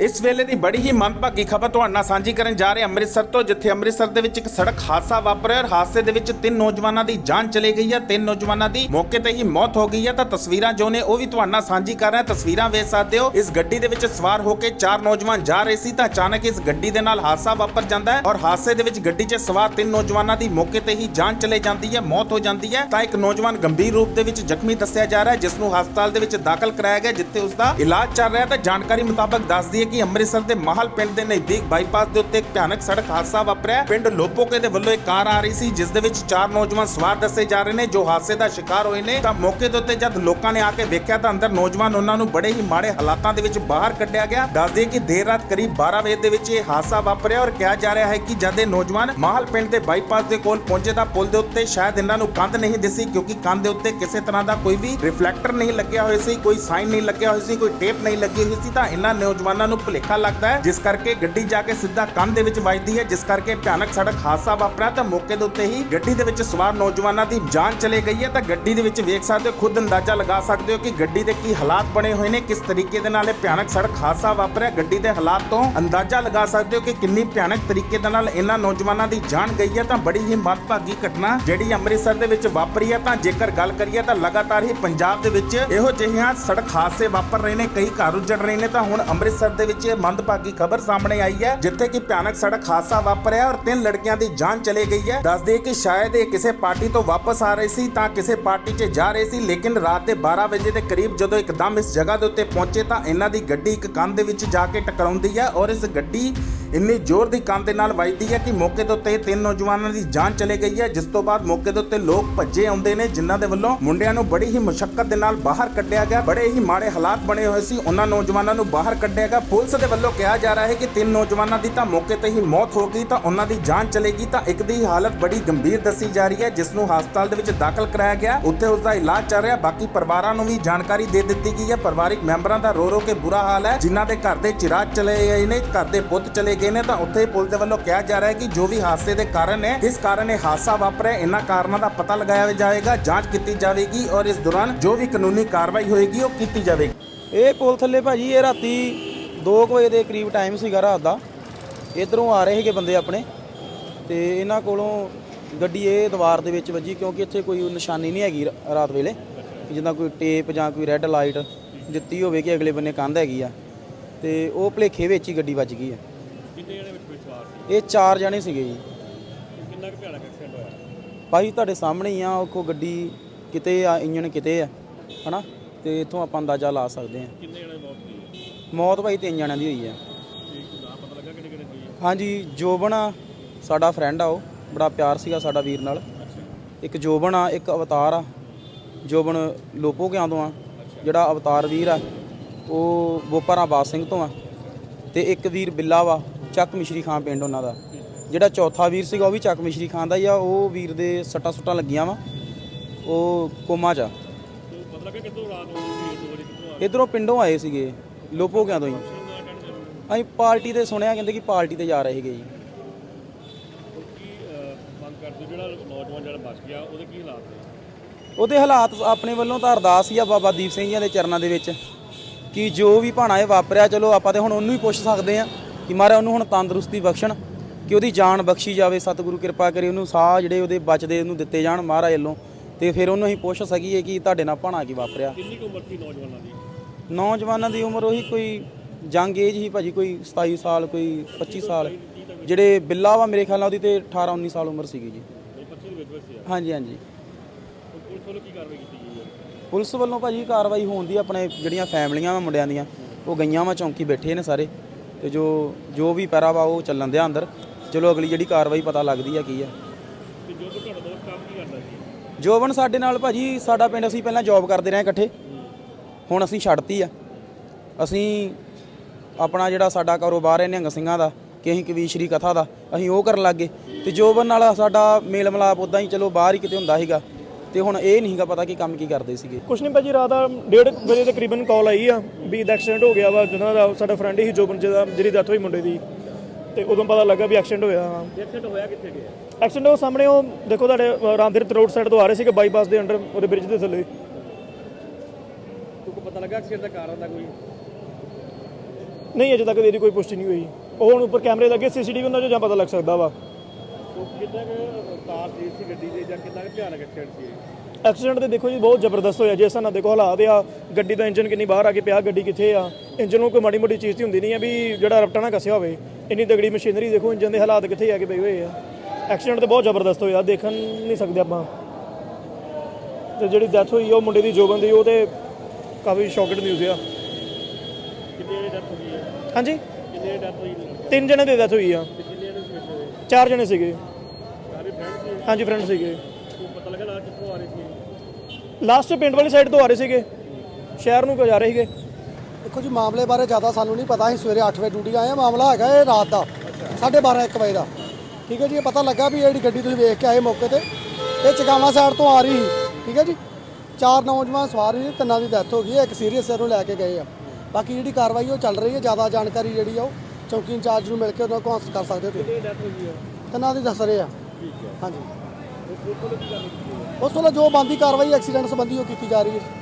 ਇਸ ਵੇਲੇ ਦੀ ਬੜੀ ਹੀ ਮੰਦਭਾਗੀ ਖਬਰ ਤੁਹਾਡੇ ਨਾਲ ਸਾਂਝੀ ਕਰਨ ਜਾ ਰਹੇ ਅੰਮ੍ਰਿਤਸਰ ਤੋਂ, ਜਿੱਥੇ ਅੰਮ੍ਰਿਤਸਰ ਦੇ ਵਿੱਚ ਇੱਕ ਸੜਕ ਹਾਦਸਾ ਵਾਪਰਿਆ ਔਰ ਹਾਦਸੇ ਦੇ ਵਿੱਚ ਤਿੰਨ ਨੌਜਵਾਨਾਂ ਦੀ ਜਾਨ ਚਲੀ ਗਈ ਹੈ। ਤਿੰਨ ਨੌਜਵਾਨਾਂ ਦੀ ਮੌਕੇ ਤੇ ਹੀ ਮੌਤ ਹੋ ਗਈ ਹੈ। ਤਾਂ ਤਸਵੀਰਾਂ ਜੋ ਨੇ ਉਹ ਵੀ ਤੁਹਾਡੇ ਨਾਲ ਸਾਂਝੀ ਕਰ ਰਹੇ ਤਸਵੀਰਾਂ ਵੇਖ ਸਕਦੇ ਹੋ, ਇਸ ਗੱਡੀ ਦੇ ਵਿੱਚ ਸਵਾਰ ਹੋ ਕੇ ਚਾਰ ਨੌਜਵਾਨ ਜਾ ਰਹੇ ਸੀ ਤਾਂ ਅਚਾਨਕ ਇਸ ਗੱਡੀ ਦੇ ਨਾਲ ਹਾਦਸਾ ਵਾਪਰ ਜਾਂਦਾ ਹੈ ਔਰ ਹਾਦਸੇ ਦੇ ਵਿੱਚ ਗੱਡੀ 'ਚ ਸਵਾਰ ਤਿੰਨ ਨੌਜਵਾਨਾਂ ਦੀ ਮੌਕੇ ਤੇ ਹੀ ਜਾਨ ਚਲੇ ਜਾਂਦੀ ਹੈ, ਮੌਤ ਹੋ ਜਾਂਦੀ ਹੈ। ਤਾਂ ਇੱਕ ਨੌਜਵਾਨ ਗੰਭੀਰ ਰੂਪ ਦੇ ਵਿੱਚ ਜ਼ਖਮੀ ਦੱਸਿਆ ਜਾ ਰਿਹਾ ਹੈ, ਜਿਸ ਨੂੰ ਹਸਪਤਾਲ ਦੇ ਵਿੱਚ ਦਾਖਲ ਕਰਾਇਆ ਗਿਆ, ਜਿੱਥੇ ਉਸ ਦਾ ਇਲਾਜ ਚੱਲ ਰਿਹਾ ਹੈ। ਤਾਂ ਜਾਣਕਾਰੀ ਮੁਤਾਬਕ ਦੱਸਦੀ ਹੈ ਕਿ ਅੰਮ੍ਰਿਤਸਰ ਦੇ ਮਾਹਲ ਪਿੰਡ ਦੇ ਨਜ਼ਦੀਕ ਬਾਈਪਾਸ ਦੇ ਉੱਤੇ ਇੱਕ ਭਿਆਨਕ ਸੜਕ ਹਾਦਸਾ ਵਾਪਰਿਆ। ਪਿੰਡ ਲੋਪੋਕੇ ਦੇ ਵੱਲੋਂ ਇੱਕ ਕਾਰ ਆ ਰਹੀ ਸੀ, ਜਿਸ ਦੇ ਵਿੱਚ ਚਾਰ ਨੌਜਵਾਨ ਸਵਾਰ ਦੱਸੇ ਜਾ ਰਹੇ ਨੇ। ਜੋ ਹਾਦਸੇ ਦਾ ਸ਼ਿਕਾਰ ਹੋਏ ਨੇ, ਤਾਂ ਮੌਕੇ ਦੇ ਉੱਤੇ ਜਦ ਲੋਕਾਂ ਨੇ ਆ ਕੇ ਵੇਖਿਆ, ਤਾਂ ਅੰਦਰ ਨੌਜਵਾਨ ਉਹਨਾਂ ਨੂੰ ਬੜੇ ਹੀ ਮਾੜੇ ਹਾਲਾਤਾਂ ਦੇ ਵਿੱਚ ਬਾਹਰ ਕੱਢਿਆ ਗਿਆ। ਦੱਸਦੇ ਕਿ ਦੇਰ ਰਾਤ ਕਰੀਬ 12 ਵਜੇ ਦੇ ਵਿੱਚ ਇਹ ਹਾਦਸਾ ਵਾਪਰਿਆ ਔਰ ਕਿਹਾ ਜਾ ਰਿਹਾ ਹੈ ਕਿ ਜਦ ਇਹ ਨੌਜਵਾਨ ਮਾਹਲ ਪਿੰਡ ਦੇ ਬਾਈਪਾਸ ਦੇ ਕੋਲ ਪਹੁੰਚੇ, ਤਾਂ ਪੁਲ ਦੇ ਉੱਤੇ ਸ਼ਾਇਦ ਇਹਨਾਂ ਨੂੰ ਕੰਧ ਨਹੀਂ ਦਿਸੀ, ਕਿਉਂਕਿ ਕੰਧ ਦੇ ਉੱਤੇ ਕਿਸੇ ਤਰ੍ਹਾਂ ਦਾ ਕੋਈ ਵੀ ਰਿਫਲੈਕਟਰ ਨਹੀਂ ਲੱਗਿਆ ਹੋਇਆ ਸੀ, ਕੋਈ ਸਾਈਨ ਨਹੀਂ ਲੱਗਿਆ ਹੋਇਆ ਸੀ, ਕੋਈ ਟੇਪ ਨਹੀਂ ਲੱਗੀ ਹੋਈ ਸੀ, ਤਾਂ ਇਹਨਾਂ ਨੌਜਵਾਨਾਂ ਨੂੰ ਭੁਲੇਖਾ ਲੱਗਦਾ ਹੈ, ਜਿਸ ਕਰਕੇ ਗੱਡੀ ਜਾ ਕੇ ਸਿੱਧਾ ਕੰਧ ਦੇ ਵਿੱਚ ਵੱਜਦੀ ਹੈ, ਜਿਸ ਕਰਕੇ ਭਿਆਨਕ ਸੜਕ ਹਾਦਸਾ ਵਾਪਰਿਆ ਤਾਂ ਮੌਕੇ ਦੇ ਉੱਤੇ ਹੀ ਗੱਡੀ ਦੇ ਵਿੱਚ ਸਵਾਰ ਨੌਜਵਾਨਾਂ ਦੀ ਜਾਨ ਚਲੇ ਗਈ ਹੈ। ਤਾਂ ਗੱਡੀ ਦੇ ਵਿੱਚ ਵੇਖ ਸਕਦੇ ਹੋ, ਖੁਦ ਅੰਦਾਜ਼ਾ ਲਗਾ ਸਕਦੇ ਹੋ ਕਿ ਗੱਡੀ ਦੇ ਕੀ ਹਾਲਾਤ ਬਣੇ ਹੋਏ ਨੇ, ਕਿਸ ਤਰੀਕੇ ਦੇ ਨਾਲ ਇਹ ਭਿਆਨਕ ਸੜਕ ਹਾਦਸਾ ਵਾਪਰਿਆ। ਗੱਡੀ ਦੇ ਹਾਲਾਤ ਤੋਂ ਅੰਦਾਜ਼ਾ ਲਗਾ ਸਕਦੇ ਹੋ ਕਿ ਕਿੰਨੀ ਭਿਆਨਕ ਤਰੀਕੇ ਦੇ ਨਾਲ ਇਹਨਾਂ ਨੌਜਵਾਨਾਂ ਦੀ ਜਾਨ ਗਈ ਹੈ। ਤਾਂ ਬੜੀ ਹੀ ਮੰਦਭਾਗੀ ਘਟਨਾ ਜਿਹੜੀ ਅੰਮ੍ਰਿਤਸਰ ਦੇ ਵਿੱਚ ਵਾਪਰੀ ਹੈ। ਤਾਂ ਜੇਕਰ ਗੱਲ ਕਰੀਏ ਤਾਂ ਲਗਾਤਾਰ ਹੀ ਪੰਜਾਬ ਦੇ ਵਿੱਚ ਇਹੋ ਜਿਹੀਆਂ ਸੜਕ ਹਾਦਸੇ ਵਾਪਰ ਰਹੇ ਨੇ, ਕਈ ਘਰ ਉੱਜੜ ਰਹੇ ਨੇ। ਤਾਂ ਹੁਣ ਅੰਮ੍ਰਿਤਸਰ ਦੇ ਵਿੱਚ ਇਹ ਮੰਦਭਾਗੀ ਖਬਰ ਸਾਹਮਣੇ ਆਈ ਹੈ, ਜਿੱਥੇ ਕਿ ਭਿਆਨਕ ਸੜਕ ਹਾਦਸਾ ਵਾਪਰਿਆ ਔਰ ਤਿੰਨ ਲੜਕੀਆਂ ਦੀ ਜਾਨ ਚਲੇ ਗਈ ਹੈ। ਦੱਸਦੇ ਕਿ ਸ਼ਾਇਦ ਇਹ ਕਿਸੇ ਪਾਰਟੀ ਤੋਂ ਵਾਪਸ ਆ ਰਹੇ ਸੀ ਤਾਂ ਕਿਸੇ ਪਾਰਟੀ 'ਚ ਜਾ ਰਹੇ ਸੀ, ਲੇਕਿਨ ਰਾਤ ਦੇ 12 ਵਜੇ ਦੇ ਕਰੀਬ ਜਦੋਂ ਇੱਕਦਮ ਇਸ ਜਗ੍ਹਾ ਦੇ ਉੱਤੇ ਪਹੁੰਚੇ ਤਾਂ ਇਹਨਾਂ ਦੀ ਗੱਡੀ ਇੱਕ ਕੰਧ ਦੇ ਵਿੱਚ ਜਾ ਕੇ ਟਕਰਾਉਂਦੀ ਹੈ ਔਰ ਇਸ ਗੱਡੀ ਇੰਨੀ ਜ਼ੋਰ ਦੀ ਕੰਧ ਦੇ ਨਾਲ ਵੱਜਦੀ ਹੈ ਕਿ ਮੌਕੇ ਦੇ ਉੱਤੇ ਤਿੰਨ ਨੌਜਵਾਨਾਂ ਦੀ ਜਾਨ ਚਲੇ ਗਈ ਹੈ, ਜਿਸ ਤੋਂ ਬਾਅਦ ਮੌਕੇ ਦੇ ਉੱਤੇ ਲੋਕ ਭੱਜੇ ਆਉਂਦੇ ਨੇ, ਜਿਨ੍ਹਾਂ ਦੇ ਵੱਲੋਂ ਮੁੰਡਿਆਂ ਨੂੰ ਬੜੀ ਹੀ ਮੁਸ਼ਕਲ ਦੇ ਨਾਲ ਬਾਹਰ ਕੱਢਿਆ ਗਿਆ। ਬੜੇ ਹੀ ਮਾੜੇ ਹਾਲਾਤ ਬਣੇ ਹੋਏ ਸੀ। ਉਹਨਾਂ ਨੌਜਵਾਨਾਂ ਨੂੰ ਬਾਹਰ ਕੱਢਿਆ ਗਿਆ। ਪੁਲਿਸ ਦੇ ਵੱਲੋਂ ਕਿਹਾ ਜਾ ਰਿਹਾ ਹੈ ਕਿ ਤਿੰਨ ਨੌਜਵਾਨਾਂ ਦੀ ਤਾਂ ਮੌਕੇ ਤੇ ਹੀ ਮੌਤ ਹੋ ਗਈ, ਤਾਂ ਉਹਨਾਂ ਦੀ ਜਾਨ ਚਲੇਗੀ ਤਾਂ ਇੱਕ ਦੀ ਹਾਲਤ ਬੜੀ ਗੰਭੀਰ ਦੱਸੀ ਜਾ ਰਹੀ ਹੈ, ਜਿਸ ਨੂੰ ਹਸਪਤਾਲ ਦੇ ਵਿੱਚ ਦਾਖਲ ਕਰਾਇਆ ਗਿਆ। ਉੱਥੇ ਉਸ ਦਾ ਇਲਾਜ ਚੱਲ ਰਿਹਾ। ਬਾਕੀ ਪਰਿਵਾਰਾਂ ਨੂੰ ਵੀ ਜਾਣਕਾਰੀ ਦੇ ਦਿੱਤੀ ਗਈ ਹੈ। ਪਰਿਵਾਰਿਕ ਮੈਂਬਰਾਂ ਦਾ ਰੋ ਰੋ ਕੇ ਬੁਰਾ ਹਾਲ ਹੈ, ਜਿਨ੍ਹਾਂ ਦੇ ਘਰ ਦੇ ਚਿਰਾਗ ਚਲੇ ਗਏ ਨੇ, ਘਰ ਦੇ ਪੁੱਤ ਚਲੇ ਗਏ ਨੇ ਤਾਂ ਉੱਥੇ ਪੁਲਿਸ ਦੇ ਵੱਲੋਂ ਕਿਹਾ ਜਾ ਰਿਹਾ ਹੈ ਕਿ ਜੋ ਵੀ ਹਾਦਸੇ ਦੇ ਕਾਰਨ ਹੈ ਕਿਸ ਕਾਰਨ ਇਹ ਹਾਦਸਾ ਵਾਪਰਿਆ, ਇਹਨਾਂ ਕਾਰਨਾਂ ਦਾ ਪਤਾ ਲਗਾਇਆ ਜਾਏਗਾ ਜਾਂਚ ਕੀਤੀ ਜਾਵੇਗੀ ਔਰ ਇਸ ਦੌਰਾਨ ਜੋ ਵੀ ਕਾਨੂੰਨੀ ਕਾਰਵਾਈ ਹੋਏਗੀ, ਉਹ ਕੀਤੀ ਜਾਵੇਗੀ। ਇਹ ਪੁਲ ਥੱਲੇ ਭਾਜੀ, ਇਹ ਰਾਤੀ 2 ਵਜੇ ਦੇ ਕਰੀਬ ਟਾਈਮ ਸੀਗਾ ਰਾਤ ਦਾ। ਇਧਰੋਂ ਆ ਰਹੇ ਸੀਗੇ ਬੰਦੇ ਆਪਣੇ ਤੇ ਇਹਨਾਂ ਕੋਲੋਂ ਗੱਡੀ ਇਹ ਦੀਵਾਰ ਦੇ ਵਿੱਚ ਵੱਜੀ ਕਿਉਂਕਿ ਇੱਥੇ ਕੋਈ ਨਿਸ਼ਾਨੀ ਨਹੀਂ ਹੈਗੀ ਰਾਤ ਵੇਲੇ। ਜਿੱਦਾਂ ਕੋਈ ਟੇਪ ਜਾਂ ਕੋਈ ਰੈੱਡ ਲਾਈਟ ਦਿੱਤੀ ਹੋਵੇ ਕਿ ਅਗਲੇ ਬੰਨੇ ਕੰਧ ਹੈਗੀ ਆ। ਤੇ ਉਹ ਭਲੇਖੇ ਵਿੱਚ ਹੀ ਗੱਡੀ ਵੱਜ ਗਈ ਆ। ਇਹ ਚਾਰ ਜਣੇ ਸੀਗੇ ਜੀ। ਕਿੰਨਾ ਕੁ ਭਿਆਨਕ ਐਕਸੀਡੈਂਟ ਹੋਇਆ? ਭਾਈ ਤੁਹਾਡੇ ਸਾਹਮਣੇ ਹੀ ਆ ਉਹ ਕੋ ਗੱਡੀ ਕਿਤੇ ਆ ਇੰਜਣ ਕਿਤੇ ਆ ਹਨਾ? ਤੇ ਇਥੋਂ ਆਪਾਂ ਅੰਦਾਜ਼ਾ ਲਾ ਸਕਦੇ ਆ ਕਿੰਨੇ ਜਣੇ ਮੌਤ ਹੋਈ ਹੈ? ਮੌਤ ਭਾਈ ਤਿੰਨ ਜਣਿਆਂ ਦੀ ਹੋਈ ਆ ਪਤਾ ਲੱਗਾ ਹੋਈ ਹੈ? ਹਾਂਜੀ ਜੋਬਨ ਆ ਸਾਡਾ ਫਰੈਂਡ ਆ ਉਹ ਬੜਾ ਪਿਆਰ ਸੀਗਾ ਸਾਡਾ ਵੀਰ ਨਾਲ। ਇੱਕ ਜੋਬਨ ਆ ਇੱਕ ਅਵਤਾਰ ਆ। ਜੋਬਨ ਲੋਪੋ ਕਿਆਂ ਤੋਂ ਆ? ਜਿਹੜਾ ਅਵਤਾਰ ਵੀਰ ਆ ਉਹ ਬੋਪਾਰਾ ਬਾਦ ਸਿੰਘ ਤੋਂ ਆ। ਤੇ ਇੱਕ ਵੀਰ ਬਿੱਲਾ ਵਾ ਚੱਕ ਮਿਸ਼ਰੀ ਖਾਨ ਪਿੰਡ ਉਹਨਾਂ ਦਾ। ਜਿਹੜਾ ਚੌਥਾ ਵੀਰ ਸੀਗਾ, ਉਹ ਵੀ ਚੱਕ ਮਿਸ਼ਰੀ ਖਾਨ ਦਾ ਹੀ ਆ, ਉਹ ਵੀਰ ਦੇ ਸੱਟਾਂ ਸੁੱਟਾਂ ਲੱਗੀਆਂ ਵਾ, ਉਹ ਕੋਮਾ ਚ ਆ। ਤੇ ਪਤਾ ਕਿੱਥੋਂ ਰਾਤ ਹੋ ਇਧਰੋਂ ਪਿੰਡੋਂ ਆਏ ਸੀਗੇ, ਲੋਪੋ ਕਿਆਂ ਤੋਂ ਹੀ। ਅਸੀਂ ਪਾਰਟੀ ਤੇ ਸੁਣਿਆ, ਕਹਿੰਦੇ ਕਿ ਪਾਰਟੀ ਤੇ ਜਾ ਰਹੇ ਸੀਗੇ ਜੀ। ਉਹਦੇ ਹਾਲਾਤ ਉਹਦੇ ਹਾਲਾਤ ਆਪਣੇ ਵੱਲੋਂ ਤਾਂ ਅਰਦਾਸ ਹੀ ਆ ਬਾਬਾ ਦੀਪ ਸਿੰਘ ਜੀ ਦੇ ਚਰਨਾਂ ਦੇ ਵਿੱਚ। ਕਿ ਜੋ ਵੀ ਭਾਣਾ ਇਹ ਵਾਪਰਿਆ ਚਲੋ ਆਪਾਂ ਤੇ ਹੁਣ ਉਹਨੂੰ ਹੀ ਪੁੱਛ ਸਕਦੇ ਆ ਕਿ ਮਹਾਰਾਜ ਉਹਨੂੰ ਹੁਣ ਤੰਦਰੁਸਤੀ ਬਖਸ਼ਣ ਕਿ ਉਹਦੀ ਜਾਨ ਬਖਸ਼ੀ ਜਾਵੇ ਸਤਿਗੁਰੂ ਕਿਰਪਾ ਕਰੇ ਉਹਨੂੰ ਸਾਹ ਜਿਹੜੇ ਉਹਦੇ ਬਚਦੇ ਉਹਨੂੰ ਦਿੱਤੇ ਜਾਣ ਮਹਾਰਾਜ ਵੱਲੋਂ ਤੇ ਫਿਰ ਉਹਨੂੰ ਅਸੀਂ ਪੁੱਛ ਸਕੀਏ ਕਿ ਤੁਹਾਡੇ ਨਾਲ ਭਾਣਾ ਕੀ ਵਾਪਰਿਆ। ਕਿੰਨੀ ਕੁ ਉਮਰ ਸੀ ਨੌਜਵਾਨਾਂ ਦੀ? ਨੌਜਵਾਨਾਂ ਦੀ ਉਮਰ ਉਹੀ ਕੋਈ ਜੰਗ ਏਜ ਹੀ ਭਾਜੀ ਕੋਈ 27 ਸਾਲ ਕੋਈ 25 ਸਾਲ। ਜਿਹੜੇ ਬਿੱਲਾ ਵਾ ਮੇਰੇ ਖਿਆਲ ਨਾਲ ਉਹਦੀ ਤੇ 18 19 ਸਾਲ ਉਮਰ ਸੀਗੀ ਜੀ। ਉਹ 25 ਦੇ ਵਿੱਚ ਵਿੱਚ ਸੀ। ਆ ਹਾਂਜੀ। ਹਾਂਜੀ ਪੁਲਿਸ ਵੱਲੋਂ ਕੀ ਕਾਰਵਾਈ ਕੀਤੀ ਗਈ? ਪੁਲਿਸ ਵੱਲੋਂ ਭਾਜੀ ਕਾਰਵਾਈ ਹੋਣ ਦੀ ਆਪਣੇ ਜਿਹੜੀਆਂ ਫੈਮਲੀਆਂ ਵਾ ਮੁੰਡਿਆਂ ਦੀਆਂ ਉਹ ਗਈਆਂ ਵਾ ਚੌਂਕੀ ਬੈਠੇ ਨੇ ਸਾਰੇ। ਤੇ ਜੋ ਜੋ ਵੀ ਪੈਰਾ ਵਾ ਉਹ ਚੱਲਣ ਦਿਆ ਅੰਦਰ। ਚਲੋ ਅਗਲੀ ਜਿਹੜੀ ਕਾਰਵਾਈ ਪਤਾ ਲੱਗਦੀ ਆ ਕੀ ਆ। ਤੇ ਜੋ ਤੁਹਾਡਾ ਦੋਸਤ ਕੰਮ ਕੀ ਕਰਦਾ ਸੀ? ਜੋਬਨ ਸਾਡੇ ਨਾਲ ਭਾਜੀ ਸਾਡਾ ਪਿੰਡ ਅਸੀਂ ਪਹਿਲਾਂ ਜੌਬ ਕਰਦੇ ਰਹੇ ਇਕੱਠੇ। ਹੁਣ ਅਸੀਂ ਛੱਡਤੀ ਆ। ਅਸੀਂ ਆਪਣਾ ਜਿਹੜਾ ਸਾਡਾ ਕਾਰੋਬਾਰ ਹੈ ਨਿਹੰਗ ਸਿੰਘਾਂ ਦਾ ਕਿ ਅਸੀਂ ਕਵੀਸ਼ਰੀ ਕਥਾ ਦਾ ਅਸੀਂ ਉਹ ਕਰਨ ਲੱਗੇ ਤੇ ਜੋਬਨ ਨਾਲ ਸਾਡਾ ਮੇਲ ਮਲਾਪ ਉਦਾਂ ਹੀ ਚਲੋ ਬਾਹਰ ਹੀ ਕਿਤੇ ਹੁੰਦਾ ਸੀਗਾ। ਤੇ ਹੁਣ ਇਹ ਨਹੀਂਗਾ ਪਤਾ ਕਿ ਕੰਮ ਕੀ ਕਰਦੇ ਸੀਗੇ। ਕੁਛ ਨਹੀਂ ਭਾਜੀ ਰਾਤ ਦਾ 1:30 ਵਜੇ ਦੇ ਕਰੀਬਨ ਕਾਲ ਆਈ ਆ ਵੀ ਦਾ ਐਕਸੀਡੈਂਟ ਹੋ ਗਿਆ ਵਾ ਜਿਹਨਾਂ ਦਾ ਸਾਡਾ ਫਰੈਂਡ ਹੀ ਜੋਬਨ ਜਿਹਦਾ ਜਿਹੜੀ ਡੈਥ ਹੋਈ ਮੁੰਡੇ ਦੀ। ਤੇ ਉਦੋਂ ਪਤਾ ਲੱਗਾ ਵੀ ਐਕਸੀਡੈਂਟ ਹੋਇਆ ਐਕਸੀਡੈਂਟ ਹੋਇਆ ਕਿੱਥੇ ਗਿਆ? ਐਕਸੀਡੈਂਟ ਉਹ ਸਾਹਮਣੇ ਉਹ ਦੇਖੋ ਤੁਹਾਡੇ ਰਾਮਦਿਰ ਰੋਡ ਸਾਈਡ ਤੋਂ ਆ ਰਹੇ ਸੀਗੇ ਬਾਈਪਾਸ ਦੇ ਅੰਡਰ ਉਹਦੇ ਬ੍ਰਿਜ ਦੇ ਥੱਲੇ। ਕੋਈ ਪਤਾ ਲੱਗਾ ਐਕਸੀਡੈਂਟ ਦਾ ਕਾਰਨ ਦਾ ਕੋਈ? ਨਹੀਂ ਅਜੇ ਤੱਕ ਇਹਦੀ ਕੋਈ ਪੁਸ਼ਟੀ ਨਹੀਂ ਹੋਈ। ਉਹ ਹੁਣ ਉੱਪਰ ਕੈਮਰੇ ਲੱਗੇ ਸੀਸੀਟੀਵੀ ਉਹਨਾਂ 'ਚੋਂ ਜਾਂ ਪਤਾ ਲੱਗ ਸਕਦਾ ਵਾ। ਕਿੰਨਾ ਕੁ ਤਾਰ ਤੇਜ਼ ਸੀ ਗੱਡੀ ਦੇ ਜਾਂ ਕਿੰਨਾ ਕੁ ਭਿਆਨਕ ਐਕਸੀਡੈਂਟ ਸੀ ਇਹ? ਐਕਸੀਡੈਂਟ ਤੇ ਦੇਖੋ ਜੀ ਬਹੁਤ ਜ਼ਬਰਦਸਤ ਹੋਇਆ ਜਿਸ ਨਾਲ ਦੇਖੋ ਹਾਲਾਤ ਆ। ਗੱਡੀ ਦਾ ਇੰਜਨ ਕਿੰਨੀ ਬਾਹਰ ਆ ਕੇ ਪਿਆ ਗੱਡੀ ਕਿੱਥੇ ਆ? ਇੰਜਨ ਨੂੰ ਕੋਈ ਮਾੜੀ ਮੋਟੀ ਚੀਜ਼ ਦੀ ਹੁੰਦੀ ਨਹੀਂ ਆ ਵੀ ਜਿਹੜਾ ਰਪਟਾ ਨਾ ਕੱਸਿਆ ਹੋਵੇ। ਇੰਨੀ ਤਗੜੀ ਮਸ਼ੀਨਰੀ ਦੇਖੋ ਇੰਜਨ ਦੇ ਹਾਲਾਤ ਕਿੱਥੇ ਆ ਕੇ ਪਏ ਹੋਏ ਆ। ਐਕਸੀਡੈਂਟ ਤੇ ਬਹੁਤ ਜ਼ਬਰਦਸਤ ਹੋਇਆ। ਦੇਖਣ ਨਹੀਂ ਸਕਦੇ ਆਪਾਂ। ਤੇ ਜਿਹੜੀ ਡੈਥ ਹੋਈ ਆ ਉਹ ਮੁੰਡੇ ਦੀ ਜੋਬਨ ਦੀ ਉਹ ਤੇ ਕਾਫੀ ਸ਼ੌਕਡ ਨਿਊਜ਼ ਆ। ਕਿੰਨੇ ਡੈਥ ਹੋਈ ਹੈ ਹਾਂਜੀ? ਕਿੰਨੇ ਡੈਥ ਹੋਈ? ਤਿੰਨ ਜਣੇ ਦੀ ਡੈਥ ਹੋਈ ਆ। ਤੇ ਚਾਰ ਜਣੇ ਸੀਗੇ। ਸਾਰੇ ਹਾਂਜੀ ਫਰੈਂਡ ਸੀਗੇ। ਕੋਈ ਪਤਾ ਲੱਗਾ ਨਾ ਕਿੱਥੋਂ ਆ ਰਹੇ ਸੀ? ਲਾਸਟ ਪਿੰਡ ਵਾਲੀ ਸਾਈਡ ਤੋਂ ਆ ਰਹੇ ਸੀਗੇ। ਸ਼ਹਿਰ ਨੂੰ ਕਿਉਂ ਜਾ ਰਹੇ ਸੀਗੇ? ਦੇਖੋ ਜੀ ਮਾਮਲੇ ਬਾਰੇ ਜ਼ਿਆਦਾ ਸਾਨੂੰ ਨਹੀਂ ਪਤਾ। ਅਸੀਂ ਸਵੇਰੇ 8 ਵਜੇ ਡਿਊਟੀ ਆਏ ਹਾਂ। ਮਾਮਲਾ ਹੈਗਾ ਇਹ ਰਾਤ ਦਾ 12:30 1 ਵਜੇ ਦਾ। ਠੀਕ ਹੈ ਜੀ ਇਹ ਪਤਾ ਲੱਗਾ ਵੀ ਇਹ ਜਿਹੜੀ ਗੱਡੀ ਤੁਸੀਂ ਵੇਖ ਕੇ ਆਏ ਮੌਕੇ ਤੇ ਇਹ ਚਗਾਵਾ ਸਾਈਡ ਤੋਂ ਆ ਰਹੀ ਸੀ। ਠੀਕ ਹੈ ਜੀ ਚਾਰ ਨੌਜਵਾਨ ਸਵਾਰ ਸੀ ਤਿੰਨਾਂ ਦੀ ਡੈਥ ਹੋ ਗਈ ਹੈ। ਇੱਕ ਸੀਰੀਅਸ ਨੂੰ ਲੈ ਕੇ ਗਏ ਆ। ਬਾਕੀ ਜਿਹੜੀ ਕਾਰਵਾਈ ਉਹ ਚੱਲ ਰਹੀ ਹੈ ਜ਼ਿਆਦਾ ਜਾਣਕਾਰੀ ਜਿਹੜੀ ਆ ਉਹ ਚੌਕੀ ਇੰਚਾਰਜ ਨੂੰ ਮਿਲ ਕੇ ਉਹਨਾਂ ਨੂੰ ਹਾਸਲ ਕਰ ਸਕਦੇ ਹੋ ਤੁਸੀਂ। ਡੈਥ ਹੋਈ ਹੈ ਤਿੰਨਾਂ ਦੀ ਦੱਸ ਰਹੇ ਆ। ਠੀਕ ਹੈ ਹਾਂਜੀ ਉਸ ਵੇਲੇ ਜੋ ਬੰਦੀ ਕਾਰਵਾਈ ਐਕਸੀਡੈਂਟ ਸੰਬੰਧੀ ਉਹ ਕੀਤੀ ਜਾ ਰਹੀ ਹੈ।